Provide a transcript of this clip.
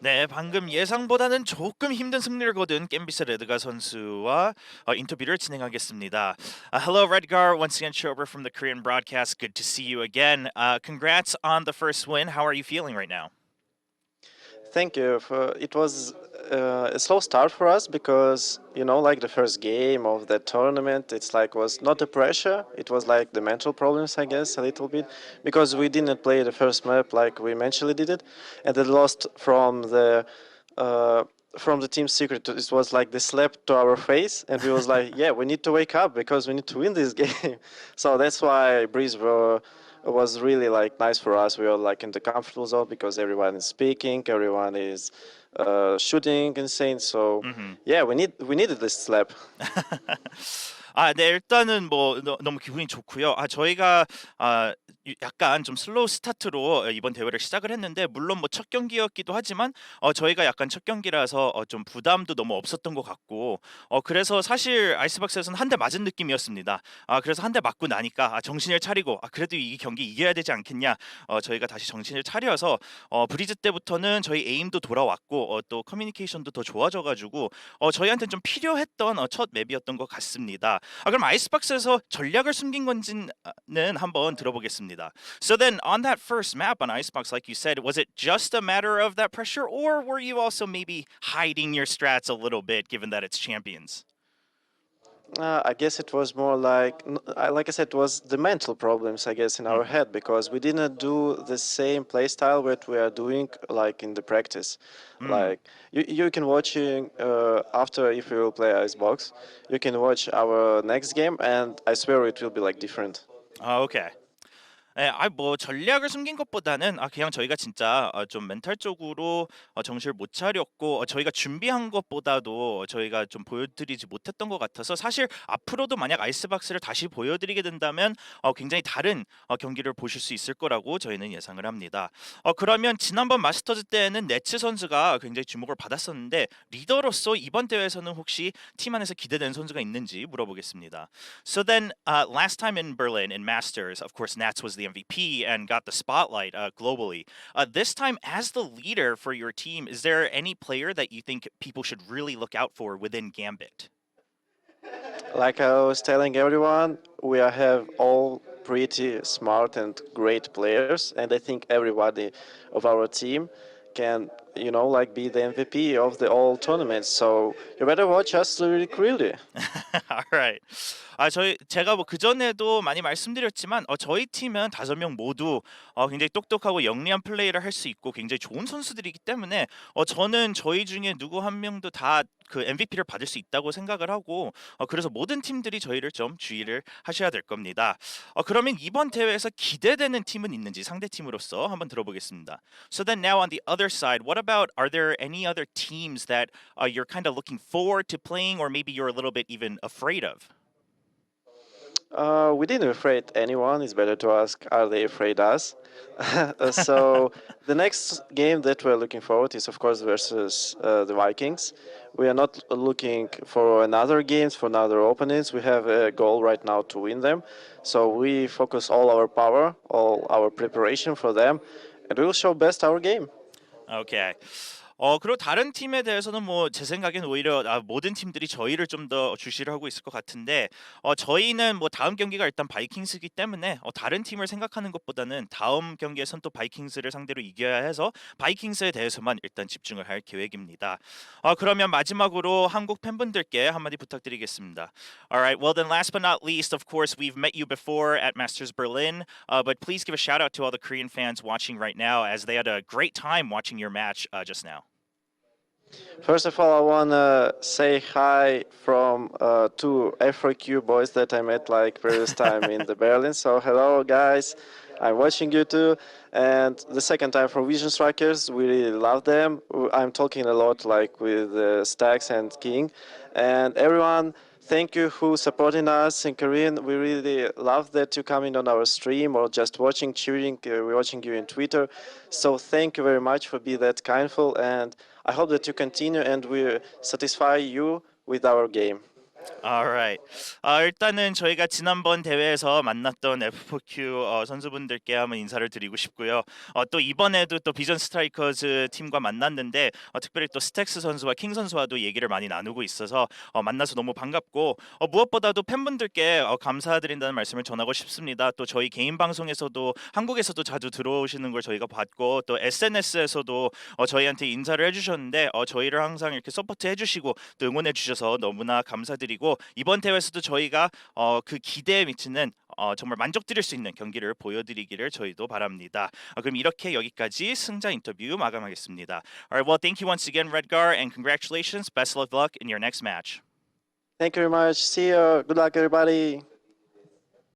네, 방금 예상보다는 조금 힘든 승리를 거둔 겜비스 레드가 선수와 어, 인터뷰를 진행하겠습니다. Uh, hello, Redgar. Once again, Shober from the Korean broadcast. Good to see you again. Uh, congrats on the first win. How are you feeling right now? Thank you. For, it was uh, a slow start for us because you know, like the first game of the tournament, it's like was not the pressure. It was like the mental problems, I guess, a little bit because we didn't play the first map like we mentally did it, and then lost from the. Uh, from the team secret, it was like the slap to our face, and we was like, "Yeah, we need to wake up because we need to win this game." so that's why Breeze were was really like nice for us. We were like in the comfortable zone because everyone is speaking, everyone is uh, shooting insane. So yeah, we need we needed this slap. 아, 네, 일단은 뭐 너, 너무 기분이 좋고요. 아, 저희가 아, 유- 약간 좀 슬로우 스타트로 이번 대회를 시작을 했는데 물론 뭐 첫 경기였기도 하지만 어, 저희가 약간 첫 경기라서 어, 좀 부담도 너무 없었던 것 같고 어, 그래서 사실 아이스박스에서는 한 대 맞은 느낌이었습니다. 아, 그래서 한 대 맞고 나니까 아, 정신을 차리고 아, 그래도 이 경기 이겨야 되지 않겠냐. 어, 저희가 다시 정신을 차려서 어, 브리즈 때부터는 저희 에임도 돌아왔고 어, 또 커뮤니케이션도 더 좋아져가지고 어, 저희한테 좀 필요했던 어, 첫 맵이었던 것 같습니다. 아, 그럼 아이스박스에서 전략을 숨긴 건지는 한번 들어보겠습니다. So then on that first map on Icebox, like you said, was it just a matter of that pressure, or were you also maybe hiding your strats a little bit, given that it's champions? Uh, I guess it was more like, n- I- like I said, it was the mental problems, I guess, in our head because we didn't do the same play style that we are doing like in the practice. Like you, you can watch uh, after if we will play Icebox, you can watch our next game, and I swear it will be like different. 아, 오케이. 예, 아뭐 전략을 숨긴 것보다는 아 그냥 저희가 진짜 어, 좀 멘탈적으로 어, 정신을 못 차렸고 어, 저희가 준비한 것보다도 저희가 좀 보여드리지 못했던 것 같아서 사실 앞으로도 만약 아이스박스를 다시 보여드리게 된다면 어, 굉장히 다른 어, 경기를 보실 수 있을 거라고 저희는 예상을 합니다. 어, 그러면 지난번 마스터즈 때는 네츠 선수가 굉장히 주목을 받았었는데 리더로서 이번 대회에서는 혹시 팀 안에서 기대되는 선수가 있는지 물어보겠습니다. So then, uh, last time in Berlin in Masters, of course, Nats was the MVP and got the spotlight uh, globally. Uh, this time, as the leader for your team, is there any player that you think people should really look out for within Gambit? Like I was telling everyone, we have all pretty smart and great players, and I think everybody of our team can, you know, like be the MVP of the all tournaments. So you better watch us really clearly. Alright. 아 저희 제가 뭐 그 전에도 많이 말씀드렸지만 어, 저희 팀은 다섯 명 모두 어, 굉장히 똑똑하고 영리한 플레이를 할 수 있고 굉장히 좋은 선수들이기 때문에 어, 저는 저희 중에 누구 한 명도 다 그 MVP를 받을 수 있다고 생각을 하고 어, 그래서 모든 팀들이 저희를 좀 주의를 하셔야 될 겁니다. 어, 그러면 이번 대회에서 기대되는 팀은 있는지 상대 팀으로서 한번 들어보겠습니다. So then now on the other side, what about are there any other teams that uh, you're kind of looking forward to playing or maybe you're a little bit even afraid of? Uh, we didn't afraid anyone. It's better to ask, are they afraid us? Uh, so the next game that we're looking forward is, of course, versus uh, the Vikings. We are not looking for another games for another opponents. We have a goal right now to win them. So we focus all our power, all our preparation for them, and we will show best our game. Okay. 어 그리고 다른 팀에 대해서는 뭐 제 생각엔 오히려 아, 모든 팀들이 저희를 좀 더 주시를 하고 있을 것 같은데 어 저희는 뭐 다음 경기가 일단 바이킹스기 때문에 어 다른 팀을 생각하는 것보다는 다음 경기에선 또 바이킹스를 상대로 이겨야 해서 바이킹스에 대해서만 일단 집중을 할 계획입니다. 어 그러면 마지막으로 한국 팬분들께 한마디 부탁드리겠습니다. Alright, well then last but not least, of course, we've met you before at Masters Berlin, uh, but please give a shout out to all the Korean fans watching right now as they had a great time watching your match uh, just now. First of all, I wanna say hi from uh, two FRQ boys that I met like previous time in the Berlin. So hello guys, I'm watching you too. And the second time for Vision Strikers, we really love them. I'm talking a lot like with uh, Stacks and King, and everyone. Thank you who supporting us in Korean. We really love that you coming on our stream or just watching, cheering. Uh, we're watching you in Twitter. So thank you very much for being that kindful, and I hope that you continue and we satisfy you with our game. Alright. 아, 일단은 저희가 지난번 대회에서 만났던 F4Q 어, 선수분들께 한번 인사를 드리고 싶고요. 어, 또 이번에도 또 비전 스트라이커즈 팀과 만났는데 어, 특별히 또 스택스 선수와 킹 선수와도 얘기를 많이 나누고 있어서 어, 만나서 너무 반갑고 어, 무엇보다도 팬분들께 어, 감사드린다는 말씀을 전하고 싶습니다. 또 저희 개인 방송에서도 한국에서도 자주 들어오시는 걸 저희가 봤고 또 SNS에서도 어, 저희한테 인사를 해주셨는데 어, 저희를 항상 이렇게 서포트 해주시고 또 응원해 주셔서 너무나 감사 드리고 이번 대회에서도 저희가 어, 그 기대에 미치는 어, 정말 만족드릴 수 있는 경기를 보여드리기를 저희도 바랍니다. 어, 그럼 이렇게 여기까지 승자 인터뷰 마감하겠습니다. Alright, well, thank you once again, Redgar, and congratulations. Best of luck in your next match. Thank you very much. See you. Good luck, everybody.